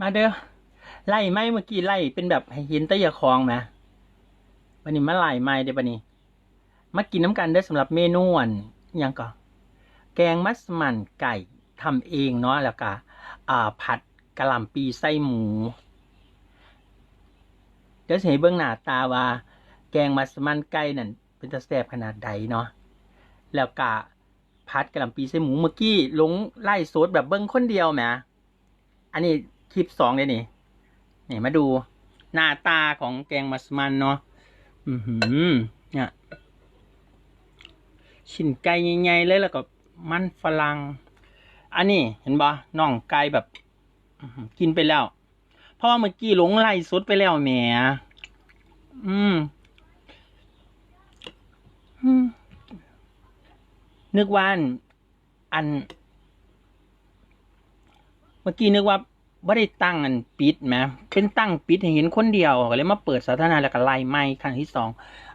มาเด้อไล่ไหมเมื่อกี้ไล่เป็นแบบเห็นตะยาคองไหมวันนี้มาไล่ไหมเด้อบันนี้มากินน้ำกันเด้สำหรับเมนูอันยังก่อแกงมัสมั่นไก่ทำเองเนาะแล้วก็อ่าผัดกะหล่ำปีไส้หมู เดี๋ยวสิให้เบื้องหน้าตาว่า แกงมัสมั่นไก่นั่นเป็นตะแซบขนาดใดเนาะแล้วก็ผัดกะหล่ำปีไส้หมูเมื่อกี้ลงไล่โซดแบบเบิ้งคนเดียวแหมอันนี้ คลิปสองเลยนี่ นี่มาดูหน้าตาของแกงมัสมันเนาะ อือหือ เนี่ยชิ้นไก่ใหญ่ๆเลยแล้วก็มันฝรั่ง อันนี้เห็นบ่น่องไก่แบบกินไปแล้ว เพราะว่าเมื่อกี้หลงไล่สุดไปแล้วแหมอืมอืม นึกว่าอัน เมื่อกี้นึกว่า ไม่ได้ตั้งอันปิดแหมเป็นตั้งปิดให้เห็นคนเดียวก็เลยมาเปิดสาธารณะแล้วก็ไล่ไม้ครั้งที่สอง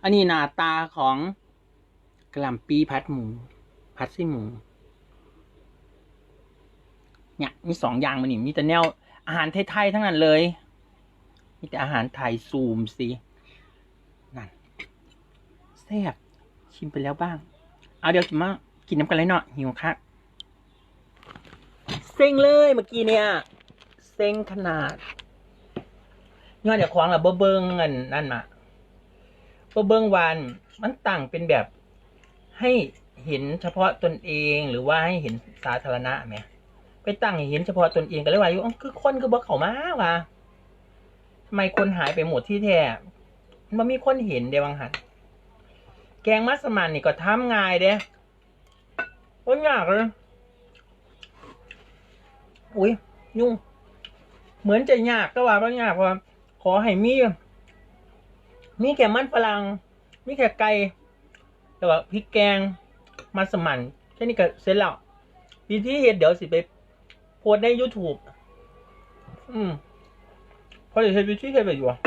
อันนี้หน้าตาของกล่ำปีพัดหมู พัดไส้หมูเนี่ยมีสองอย่างมันนี่มีแต่แนวอาหารไทยๆทั้งนั้นเลยมีแต่อาหารไทยซูมสินั่นแซ่บชิมไปแล้วบ้าง เอาเดี๋ยวกินมากินน้ำกันเลยเนาะหิวคักเซ็งเลยเมื่อกี้เนี่ย ซ็งขนาดยอดจากควางละเบอเบิงเงินนั่นมาเบอเบิงวันมันต่างเป็นแบบให้เห็นเฉพาะตนเองหรือว่าให้เห็นสาธารณะไหมไปตั้งให้เห็นเฉพาะตนเองก็เลยว่าอยู่อ๋อคือคนคือบ่เขามาว่ะทำไมคนหายไปหมดที่แท้มันมีคนเห็นเดวังหันแกงมัสมั่นนี่ก็ทำง่ายเด้โอ้ยยากเลยอุ้ยยุ่ง เหมือนจะยากก็ว่าบ่ยากเพราะว่าขอให้มีมีแค่มันฝรั่งมีแค่ไก่แต่ว่าพริกแกงมัสมั่นแค่นี้ก็เสร็จแล้ววิธีเฮ็ดเดี๋ยวสิไปโพสใน YouTube อืมพอเดี๋ยวเห็นวิธีเห็นไปอยู่อะ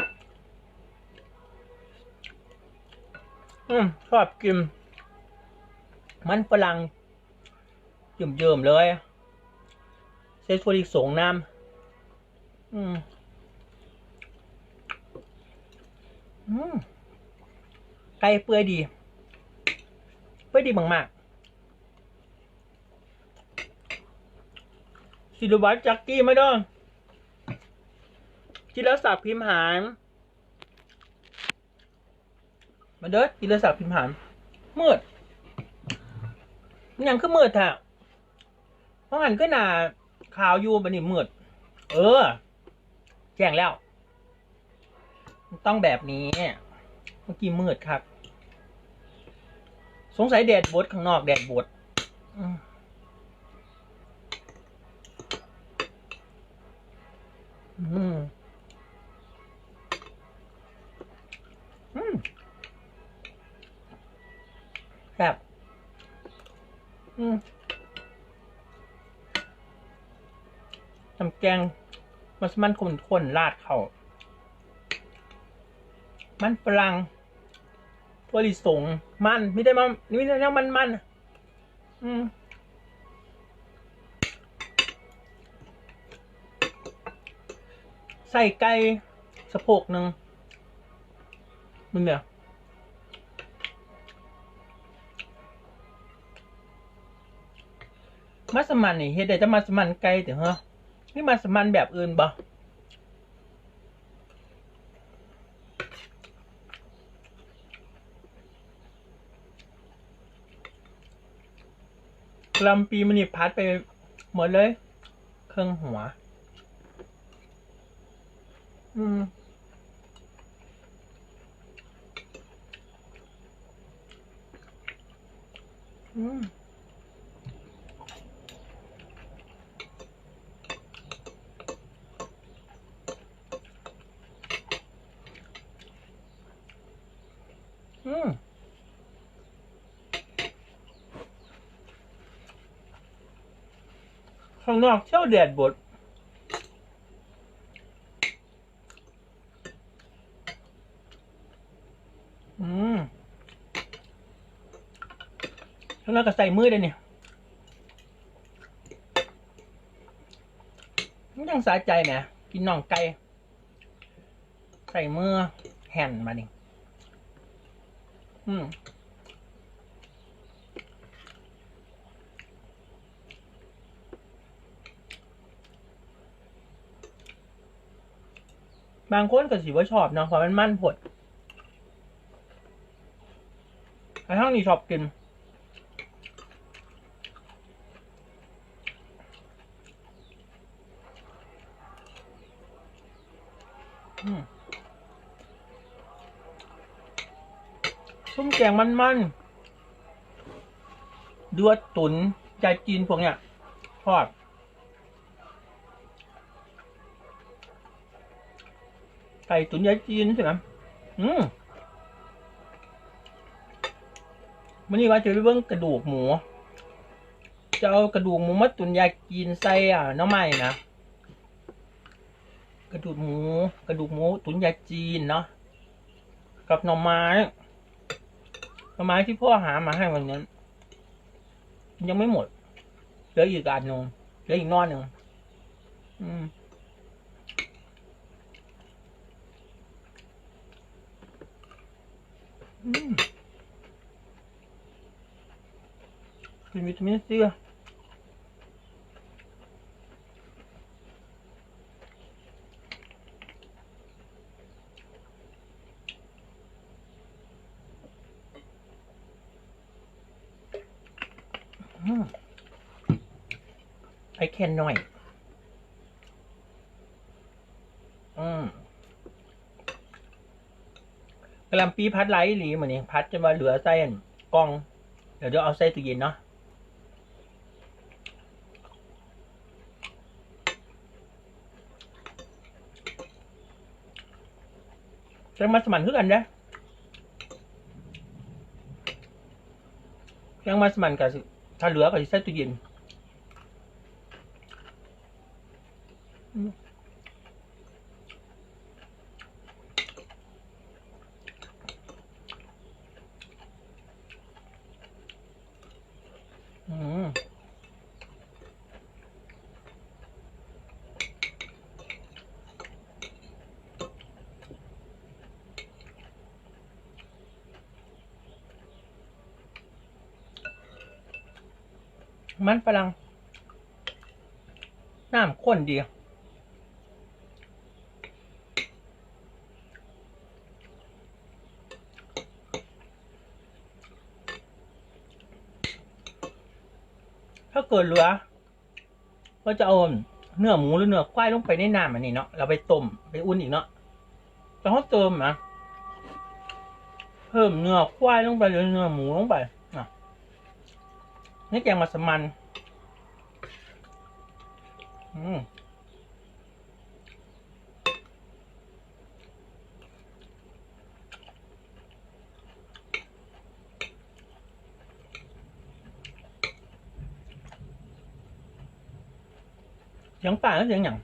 อืมชอบกินมันฝรั่งเยิ่มๆเลยใช้ถั่วลิสงน้ำ อืม อืม ไก่เปื่อยดี เปื่อยดีมากๆศิลวัตรจักกี้มาด้วยจิรศักดิ์พิมหานมาเด้อจิรศักดิ์พิมหานมืดยังคือมืดแท้เพราะงั้นก็หนาขาวอยู่บันนี้มืด เออ แจ้งแล้ว ต้องแบบนี้ เมื่อกี้มืดครับ สงสัยแดดบดข้างนอกแดดบดอืมอืมอืมแบบอืมทำแกง มัสมันคนคนๆราดเขามันฝรั่งถั่วลิสงมันไม่ได้มันไม่ได้แนวมันมันอืมใส่ไก่สะโพกหนึ่งมึงเนี่ยมัสมันนี่เฮ็ดได้จะมัสมันไก่แต่เหรอ นี่มัสมันแบบอื่นบ่ลำปีมันนี่พัดไปหมดเลย เครื่องหัว อืมอืม อืม ข้างนอกเช่าแดดบดอืมแล้วเราก็ใส่มือได้เนี่ยมันยังสาใจไหมกินน่องไก่ใส่มือแห่นมาดิอืม บางคนก็สิว่าชอบเนาะเพราะมันมันผดแต่ทั้งนี้ชอบกินอืมซุ้มแกงมันๆดวดตุนใจจีนพวกเนี้ยทอด ก่ตุ๋นยายจีนใช่ไหมอืมวันนี้ว่าจะไปเบิ้งกระดูกหมู จะเอากระดูกหมูมาตุ๋นยาจีนใส่อะน้องใหม่นะ กระดูกหมู กระดูกหมูตุ๋นยาจีนเนาะ กับหน่อไม้ หน่อไม้ที่พ่อหามาให้วันนี้น ยังไม่หมด เหลืออีกอันหนึ่งเหลืออีกนอนหนึ่งอืม อืมเป็นวิตามินซีอะอืมไอแคนหน่อย อืม กะลำปีพัดไหลหลีเหมือนนี้พัดจนว่าเหลือไส้นกล้อง เดี๋ยวเดี๋ยวเอาใส่ตู้เย็นเนาะแกงมัสมั่นคือกันเด้อแกงมัสมันกับถ้าเหลือก็สิใส่ตู้เย็น มันฝรั่งน้ำข้นดีถ้าเกิดเหลือก็จะเอาเนื้อหมูหรือเนื้อควายลงไปในน้ำอันนี้เนาะเราไปต้มไปอุ่นอีกเนาะแต่เขาเติมนะเพิ่มเนื้อควายลงไปหรือเนื้อหมูลงไป อะนี่แกงมัสมันอืมเสียงป่าแล้วเสียงอย่าง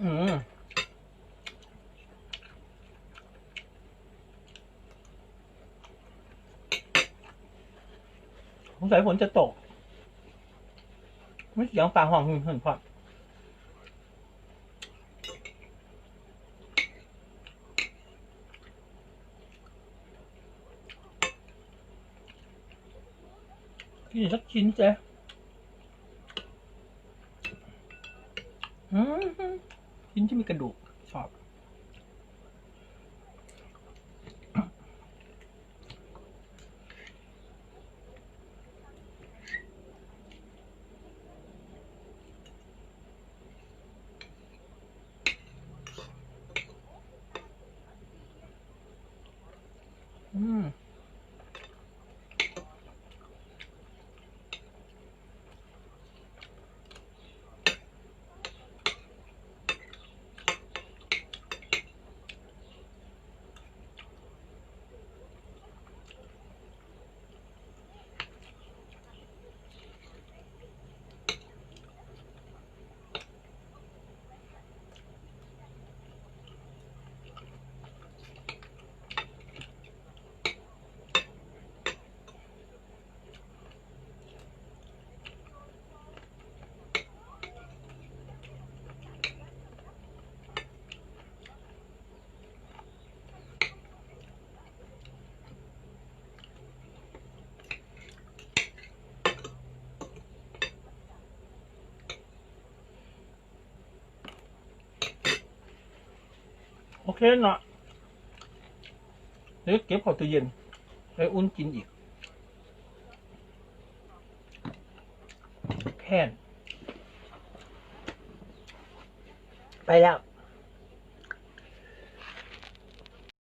อืมส งสัยฝนจะตก ไม่เสียงป่าห้องหึ่งหึ่งพอดกินสักชิ้นเจ๊อืมชิ้นที่มีกระดูกชอบ อืม โอเคเนาะเดี๋ยวเก็บเข้าตู้เย็นไปอุ่นกินอีก แค่นไปแล้ว